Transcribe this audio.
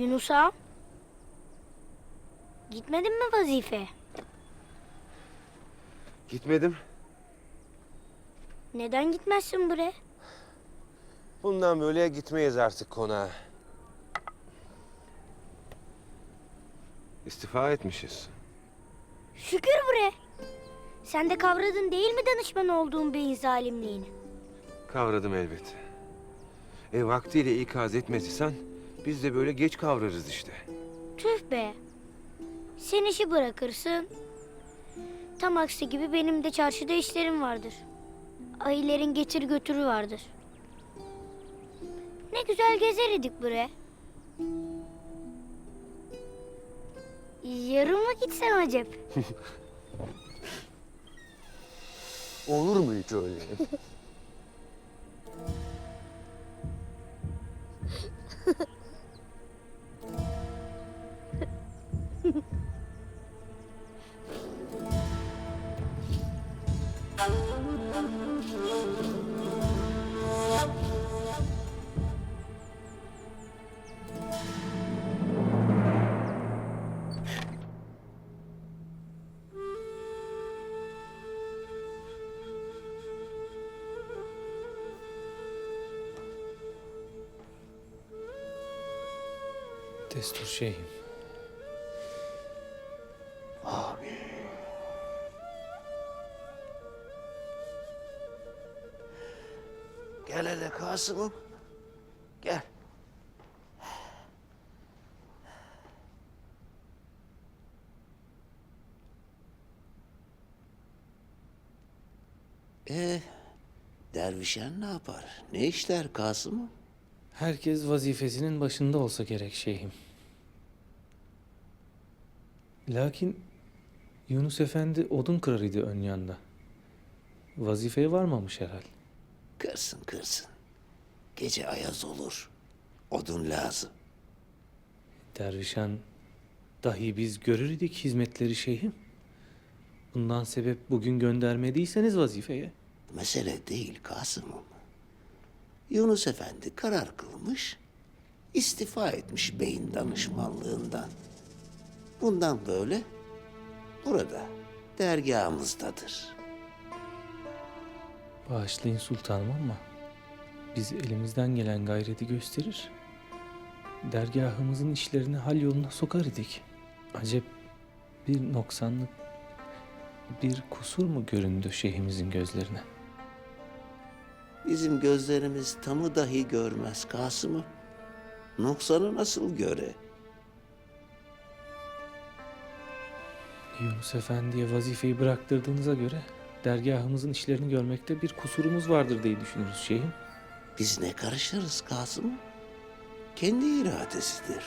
Yunus ağam. Gitmedin mi vazife? Gitmedim. Neden gitmezsin buraya? Bundan böyle gitmeyiz artık konağa. İstifa etmişiz. Şükür bre. Sen de kavradın değil mi danışman olduğun beyin zalimliğini? Kavradım elbet. E vaktiyle ikaz etmediysen biz de böyle geç kavrarız işte. Tüh be. Sen işi bırakırsın. Tam aksi gibi benim de çarşıda işlerim vardır. Ayıların getir götürü vardır. Ne güzel gezer idik bre. Yarın mı gitsen acep? Olur mu hiç öyle? Destur şeyhim. Gel hele Kasım'ım. Gel. Ee, dervişen ne yapar? Ne işler Kasım'ım? Herkes vazifesinin başında olsa gerek şeyhim. Lakin Yunus Efendi odun kırar idi ön yanda. Vazifeye varmamış herhal. Kırsın kırsın. Gece ayaz olur. Odun lazım. Dervişan dahi biz görür idik hizmetleri şeyhim. Bundan sebep bugün göndermediyseniz vazifeye. Mesele değil Kasım'ım. Yunus Efendi karar kılmış, istifa etmiş beyin danışmanlığından. Bundan böyle burada, dergahımızdadır. Bağışlayın sultanım ama biz elimizden gelen gayreti gösterir. Dergahımızın işlerini hal yoluna sokar idik. Acep bir noksanlık, bir kusur mu göründü şeyhimizin gözlerine? Bizim gözlerimiz tamı dahi görmez Kasım'ım. Noksanı nasıl göre? Yunus Efendi'ye vazifeyi bıraktırdığınıza göre dergahımızın işlerini görmekte bir kusurumuz vardır diye düşünürüz şeyhim. Biz ne karışırız Kasım'ım? Kendi iradesidir.